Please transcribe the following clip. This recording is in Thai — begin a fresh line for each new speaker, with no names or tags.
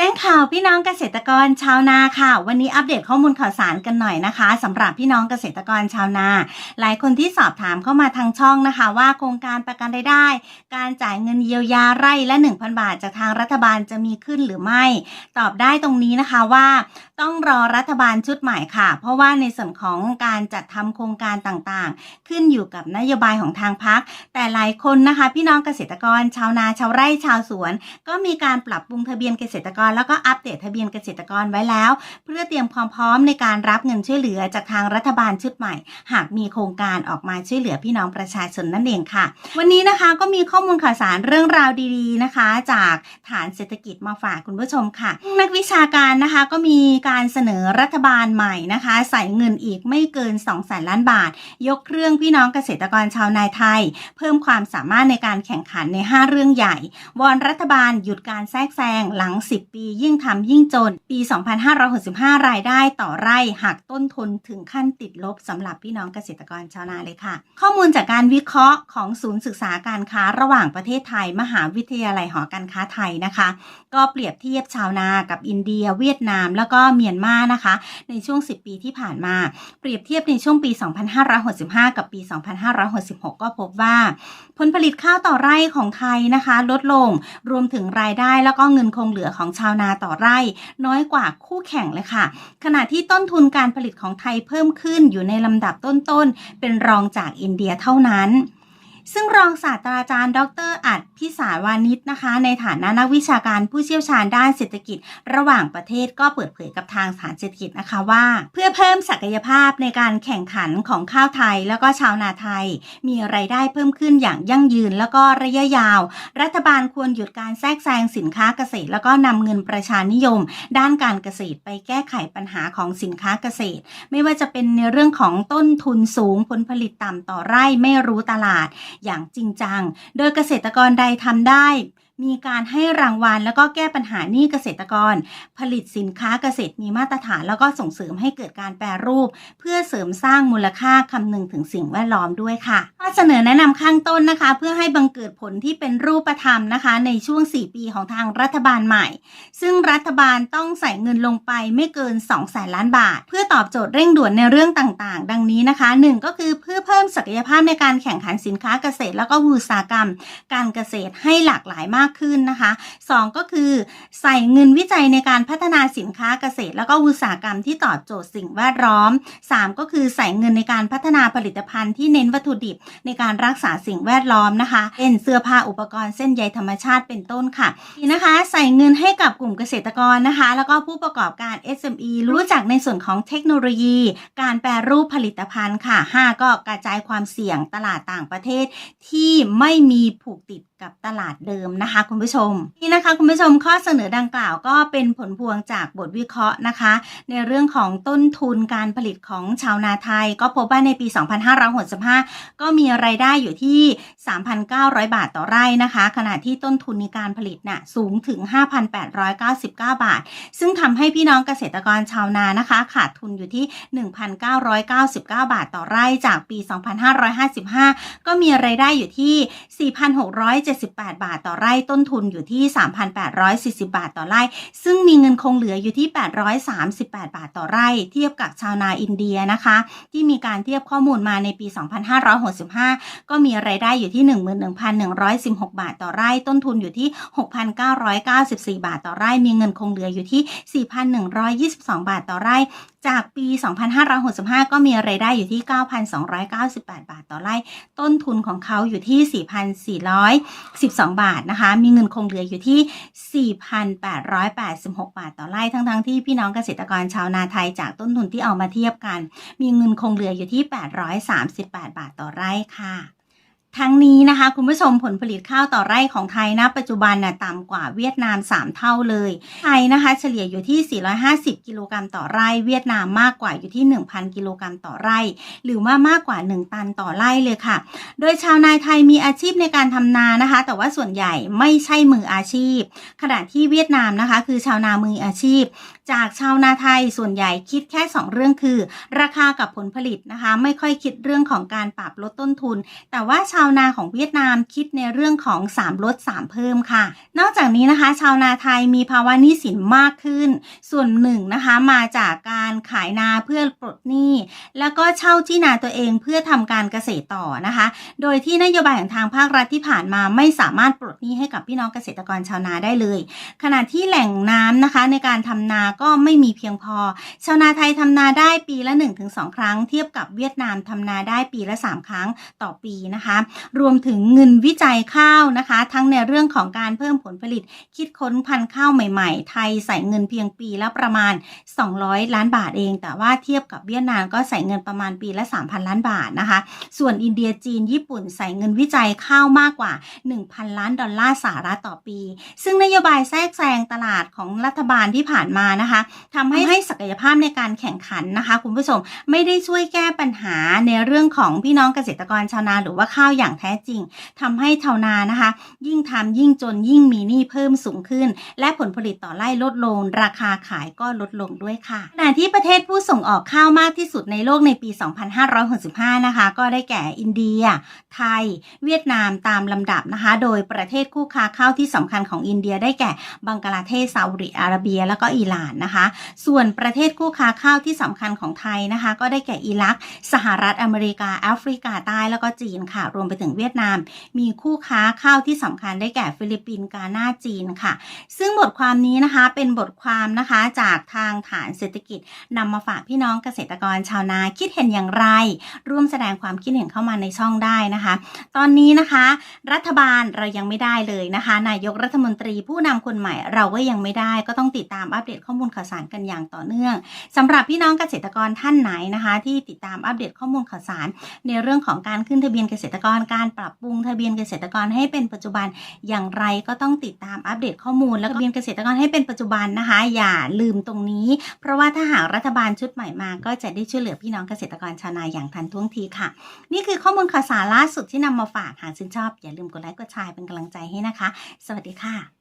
จ้งข่าวพี่น้องเกษตรกรชาวนาค่ะ วันนี้อัปเดตข้อมูลข่าวสารกันหน่อยนะคะสำหรับพี่น้องเกษตรกรชาวนา หลายคนที่สอบถามเข้ามาทางช่องนะคะ ว่าโครงการประกันรายได้ การจ่ายเงินเยียวยาไร่ละ 1,000 บาทจากทางรัฐบาลจะมีขึ้นหรือไม่ ตอบได้ตรงนี้นะคะว่า ต้องรอรัฐบาลชุดใหม่ค่ะ เพราะว่าในส่วนของการจัดทำโครงการต่างๆ ขึ้นอยู่กับนโยบายของทางพัก แต่หลายคนนะคะ พี่น้องเกษตรกรชาวนาชาวไร่ชาวสวน ก็มีการปรับปรุงทะเบียนเกษตรกรแล้วก็อัปเดตทะเบียนเกษตรกรไว้แล้ว เพื่อเตรียมความพร้อมในการรับเงินช่วยเหลือจากทางรัฐบาลชุดใหม่ หากมีโครงการออกมาช่วยเหลือพี่น้องประชาชนนั่นเองค่ะ วันนี้นะคะก็มีข้อมูลข่าวสารเรื่องราวดีๆนะคะ จากฐานเศรษฐกิจมาฝากคุณผู้ชมค่ะ นักวิชาการนะคะก็มีการเสนอรัฐบาลใหม่นะคะ ใส่เงินอีกไม่เกิน2แสนล้านบาท ยกเครื่องพี่น้องเกษตรกรชาวนาไทย เพิ่มความสามารถในการแข่งขันใน 5 เรื่องใหญ่ วอนรัฐบาลหยุดการแทรกแซงหลัง 10 ปียิ่งทำยิ่งจน ปี 2565 รายได้ต่อไร่หักต้นทุนถึงขั้นติดลบสำหรับพี่น้องเกษตรกรชาวนาเลยค่ะ ข้อมูลจากการวิเคราะห์ของศูนย์ศึกษาการค้าระหว่างประเทศไทย มหาวิทยาลัยหอการค้าไทยนะคะ ก็เปรียบเทียบชาวนากับอินเดีย เวียดนาม แล้วก็เมียนมานะคะ ในช่วง 10 ปีที่ผ่านมา เปรียบเทียบในช่วงปี 2565 กับปี 2566 ก็พบว่า ผลผลิตข้าวต่อไร่ของไทยนะคะ ลดลงรวมถึงรายได้แล้วก็เงินคงเหลือของชาวนาต่อไร่ น้อยกว่าคู่แข่งเลยค่ะ ขณะที่ต้นทุนการผลิตของไทยเพิ่มขึ้นอยู่ในลำดับต้นๆ เป็นรองจากอินเดียเท่านั้น ซึ่งรองศาสตราจารย์ ดรอัดพิสารวานิชนะคะ ในฐานะนักวิชาการผู้เชี่ยวชาญด้านเศรษฐกิจ ระหว่างประเทศก็เปิดเผยกับทางสานเศรษฐกิจนะคะว่า เพื่อเพิ่มศักยภาพในการแข่งขันของข้าวไทย แล้วก็ชาวนาไทย มีไรายได้เพิ่มขึ้นอย่างยั่งยืนแล้วก็ระยะยาว รัฐบาลควรหยุดการแทรกแซงสินค้าเกษตร แล้วก็นำเงินประชานิยม ด้านการเกษตรไปแก้ไขปัญหาของสินค้าเกษตร ไม่ว่าจะเป็นในเรื่องของต้นทุนสูงผลผลิตต่ำต่อไร่ไม่รู้ตลาดอย่างจริงจัง โดยเกษตรกรใดทำได้ มีการให้รางวัลแล้วก็แก้ปัญหาหนี้เกษตรกร ผลิตสินค้าเกษตรมีมาตรฐาน แล้วก็ส่งเสริมให้เกิดการแปรรูป เพื่อเสริมสร้างมูลค่าคำนึงถึงสิ่งแวดล้อมด้วยค่ะข้อเสนอแนะนำข้างต้นนะคะ เพื่อให้บังเกิดผลที่เป็นรูปธรรมนะคะ ในช่วง 4 ปีของทางรัฐบาลใหม่ ซึ่งรัฐบาลต้องใส่เงินลงไปไม่เกิน2แสนล้านบาท เพื่อตอบโจทย์เร่งด่วนในเรื่องต่างๆ ดังนี้นะคะ 1 ก็คือเพื่อเพิ่มศักยภาพในการแข่งขันสินค้าเกษตร แล้วก็อุตสาหกรรม การเกษตรให้หลากหลายมากขึ้นนะคะ 2 ก็คือ ใส่เงินวิจัยในการพัฒนาสินค้าเกษตร แล้วก็อุตสาหกรรมที่ตอบโจทย์สิ่งแวดล้อม 3 ก็คือใส่เงินในการพัฒนาผลิตภัณฑ์ที่เน้นวัตถุดิบในการรักษาสิ่งแวดล้อมนะคะเป็นเสื้อผ้าอุปกรณ์เส้นใยธรรมชาติเป็นต้นค่ะนี่นะคะ ใส่เงินให้กับกลุ่มเกษตรกรนะคะ แล้วก็ผู้ประกอบการ SME รู้จักในส่วนของเทคโนโลยี การแปรรูปผลิตภัณฑ์ค่ะ 5 ก็กระจายความเสี่ยงตลาดต่างประเทศที่ไม่มีผูกติดกับตลาดเดิมนะนะคะคุณผู้ชม นี่นะคะคุณผู้ชมข้อเสนอดังกล่าวก็เป็นผลพวงจากบทวิเคราะห์นะคะ ในเรื่องของต้นทุนการผลิตของชาวนาไทย ก็พบว่าในปี 2565 ก็มีไรายได้อยู่ที่ 3,900 บาทต่อไร่นะคะ ขณะที่ต้นทุนในการผลิตน่ะสูงถึง 5,899 บาท ซึ่งทำให้พี่น้องเกษตรกรชาวนานะคะ ขาดทุนอยู่ที่ 1,999 บาทต่อไร่จากปี 2555 ก็มีไรายได้อยู่ที่ 4,678 บาทต่อไร่ต้นทุนอยู่ที่ 3,840 บาทต่อไร่ ซึ่งมีเงินคงเหลืออยู่ที่ 838 บาทต่อไร่ เทียบกับชาวนาอินเดียนะคะ ที่มีการเทียบข้อมูลมาในปี 2565 ก็มีไรายได้อยู่ที่ 11,116 บาทต่อไร่ ต้นทุนอยู่ที่ 6,994 บาทต่อไร่ มีเงินคงเหลืออยู่ที่ 4,122 บาทต่อไร่ จากปี 2565 ก็มีไรายได้อยู่ที่ 9,298 บาทต่อไร่ ต้นทุนของเขาอยู่ที่ 4,412 บาทนะคะมีเงินคงเหลืออยู่ที่ 4,886 บาทต่อไร่ทั้งๆทที่พี่น้องเกษตรกรชาวนาไทยจากต้นทุนที่เอามาเทียบกัน มีเงินคงเหลืออยู่ที่ 838 บาทต่อไร่ค่ะ ทั้งนี้นะคะ คุณผู้ชมผลผลิตข้าวต่อไร่ของไทยณปัจจุบันน่ะต่ำกว่าเวียดนาม 3 เท่าเลย ไทยนะคะ เฉลี่ยอยู่ที่ 450 กิโลกรัมต่อไร่ เวียดนามมากกว่าอยู่ที่ 1,000 กิโลกรัมต่อไร่ หรือว่ามากกว่า 1 ตันต่อไร่เลยค่ะ โดยชาวนาไทยมีอาชีพในการทำนานะคะ แต่ว่าส่วนใหญ่ไม่ใช่มืออาชีพ ขณะที่เวียดนามนะคะ คือชาวนามืออาชีพ จากชาวนาไทยส่วนใหญ่คิดแค่ 2 เรื่องคือ ราคากับผลผลิตนะคะ ไม่ค่อยคิดเรื่องของการปรับลดต้นทุน แต่ว่าชาวาวนาของเวียดนามคิดในเรื่องของ 3 ลด 3 เพิ่มค่ะ นอกจากนี้นะคะ ชาวนาไทยมีภาวะหนี้สินมากขึ้น ส่วนหนึ่งนะคะมาจากการขายนาเพื่อปลดหนี้ แล้วก็เช่าที่นาตัวเองเพื่อทำการเกษตรต่อนะคะ โดยที่นโยบายของทางภาครัฐที่ผ่านมาไม่สามารถปลดหนี้ให้กับพี่น้องเกษตรกรชาวนาได้เลย ขณะที่แหล่งน้ำนะคะในการทำนาก็ไม่มีเพียงพอ ชาวนาไทยทำนาได้ปีละ 1-2 ครั้ง เทียบกับเวียดนามทำนาได้ปีละ 3 ครั้งต่อปีนะคะรวมถึงเงินวิจัยข้าวนะคะ ทั้งในเรื่องของการเพิ่มผลผลิต คิดค้นพันธุ์ข้าวใหม่ๆ ไทยใส่เงินเพียงปีละประมาณ 200 ล้านบาทเอง แต่ว่าเทียบกับเวียดนามก็ใส่เงินประมาณปีละ 3,000 ล้านบาทนะคะ ส่วนอินเดียจีนญี่ปุ่นใส่เงินวิจัยข้าวมากกว่า 1,000 ล้านดอลลาร์สหรัฐต่อปี ซึ่งนโยบายแทรกแซงตลาดของรัฐบาลที่ผ่านมานะคะทำให้ให้ศักยภาพในการแข่งขันนะคะ คุณผู้ชมไม่ได้ช่วยแก้ปัญหาในเรื่องของพี่น้องเกษตรกรชาวนาหรือว่าข้าวยอย่างแท้จริงทำให้ชาวนานะคะ ยิ่งทำยิ่งจนยิ่งมีหนี้เพิ่มสูงขึ้น และผลผลิตต่อไร่ลดลง ราคาขายก็ลดลงด้วยค่ะขณะที่ประเทศผู้ส่งออกข้าวมากที่สุดในโลกในปี 2565 นะคะ ก็ได้แก่อินเดีย ไทย เวียดนามตามลำดับนะคะ โดยประเทศคู่ค้าข้าวที่สำคัญของอินเดียได้แก่บังกลาเทศซาอุดิอาระเบีย แล้วก็อิหร่านนะคะ ส่วนประเทศคู่ค้าข้าวที่สำคัญของไทยนะคะ ก็ได้แก่อิรัก สหรัฐอเมริกาแอฟริกาใต้แล้วก็จีนค่ะรวมไปถึงเวียดนาม มีคู่ค้าข้าวที่สำคัญได้แก่ฟิลิปปินส์กาหน้าจีนค่ะ ซึ่งบทความนี้นะคะเป็นบทความนะคะจากทางฐานเศรษฐกิจนำมาฝากพี่น้องเกษตรกรชาวนาคิดเห็นอย่างไร ร่วมแสดงความคิดเห็นเข้ามาในช่องได้นะคะ ตอนนี้นะคะ รัฐบาลเรายังไม่ได้เลยนะคะ นายกรัฐมนตรีผู้นำคนใหม่เราก็ยังไม่ได้ก็ต้องติดตามอัปเดตข้อมูลข่าวสารกันอย่างต่อเนื่องสำหรับพี่น้องเกษตรกรท่านไหนนะคะ ที่ติดตามอัปเดตข้อมูลข่าวสาร ในเรื่องของการขึ้นทะเบียนเกษตรกรการปรับปรุงทะเบียนเกษตรกรให้เป็นปัจจุบันอย่างไรก็ต้องติดตามอัปเดตข้อมูล และทะเบียนเกษตรกรให้เป็นปัจจุบันนะคะ อย่าลืมตรงนี้ เพราะว่าถ้าหากรัฐบาลชุดใหม่มาก็จะได้ช่วยเหลือพี่น้องเกษตรกรชาวนาอย่างทันท่วงทีค่ะ นี่คือข้อมูลข่าวสารล่าสุดที่นำมาฝากหากชื่นชอบ อย่าลืมกดไลค์กดแชร์เป็นกำลังใจให้นะคะ สวัสดีค่ะ